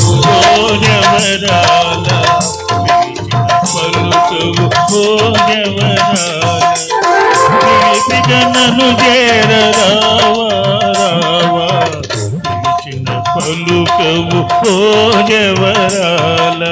భోజవరాల పలుతువు భోజవరాల జనను చేర రావా రావా చిన్న పలుకవు భోజవరాల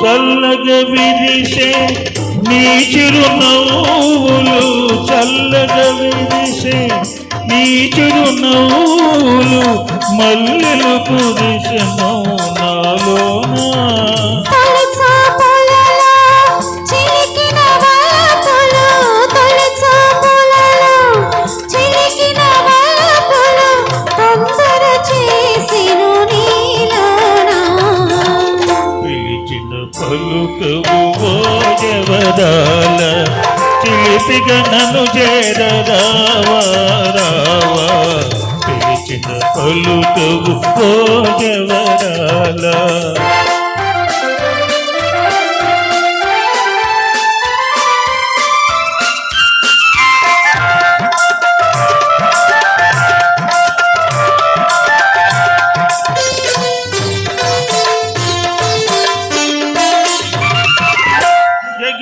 చల్లగ విరిసే నీ చిరునవ్వులు చల్లగ విరిసే నీ చిరునవ్వులు మల్లెలు కురిసెను పలుకవు ఓ జవరాల చిలిపిగా నన్ను చేరరావా రావా. పిలిచిన పలుకవు ఓ జవరాల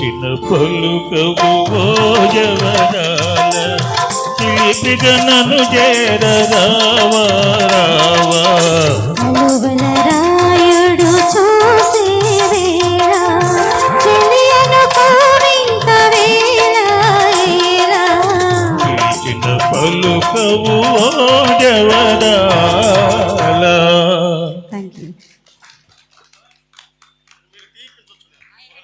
పిలిచిన పలుకవు జవరాల చిలిపిగా నన్ను చేరరావా రావా పలుకవు జవరాల